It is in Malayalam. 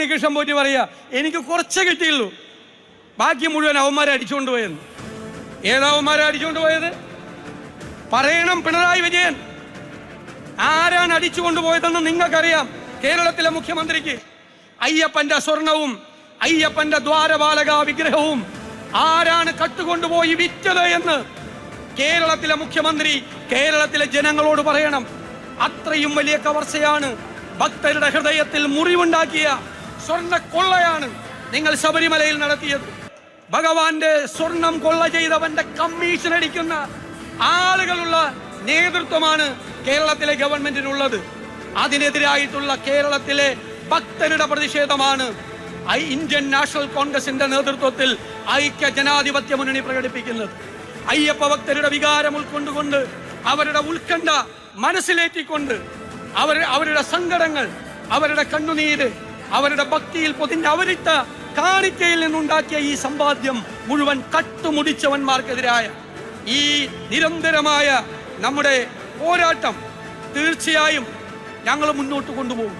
ഉണ്ണികൃഷ്ണൻ പോറ്റി പറയുക എനിക്ക് കുറച്ചേ കിട്ടിയുള്ളൂ. ബാക്കി മുഴുവൻ അവന്മാരെ അടിച്ചുകൊണ്ട് പോയെന്ന് ഏതാവന്മാരെ അടിച്ചുകൊണ്ട് പോയത്? പറയണം പിണറായി വിജയൻ. ആരാണ് അടിച്ചുകൊണ്ട് പോയതെന്ന് നിങ്ങൾക്കറിയാം കേരളത്തിലെ മുഖ്യമന്ത്രിക്ക്. അയ്യപ്പന്റെ സ്വർണവും അയ്യപ്പന്റെ ദ്വാരപാലക വിഗ്രഹവും ആരാണ് കട്ടുകൊണ്ടുപോയി വിറ്റത് എന്ന് കേരളത്തിലെ മുഖ്യമന്ത്രി കേരളത്തിലെ ജനങ്ങളോട് പറയണം. അത്രയും വലിയ കവർച്ചയാണ് ഭക്തരുടെ ഹൃദയത്തിൽ മുറിവുണ്ടാക്കിയ സ്വർണ കൊള്ളയാണ് നിങ്ങൾ ശബരിമലയിൽ നടത്തിയത്. ഭഗവാന്റെ സ്വർണം കൊള്ള ചെയ്തവന്റെ കമ്മീഷൻ അടിക്കുന്ന ആളുകളുള്ള നേതൃത്വമാണ് കേരളത്തിലെ ഗവൺമെന്റിനുള്ളത്. അതിനെതിരായിട്ടുള്ള കേരളത്തിലെ ഭക്തരുടെ പ്രതിഷേധമാണ്. ഐ ഇന്ത്യൻ നാഷണൽ കോൺഗ്രസിന്റെ നേതൃത്വത്തിൽ ഐക്യ ജനാധിപത്യ മുന്നണി പ്രകടിപ്പിക്കുന്നത്. അയ്യപ്പ ഭക്തരുടെ വികാരം ഉൾക്കൊണ്ടുകൊണ്ട് അവരുടെ ഉത്കണ്ഠ മനസ്സിലേറ്റിക്കൊണ്ട് അവർ അവരുടെ സങ്കടങ്ങൾ അവരുടെ കണ്ണുനീര് അവരുടെ ഭക്തിയിൽ പൊതിഞ്ഞ് അവരിട്ട കാണിക്കയിൽ നിന്നുണ്ടാക്കിയ ഈ സമ്പാദ്യം മുഴുവൻ കട്ടുമുടിച്ചവന്മാർക്കെതിരായ ഈ നിരന്തരമായ നമ്മുടെ പോരാട്ടം തീർച്ചയായും ഞങ്ങൾ മുന്നോട്ട് കൊണ്ടുപോകും.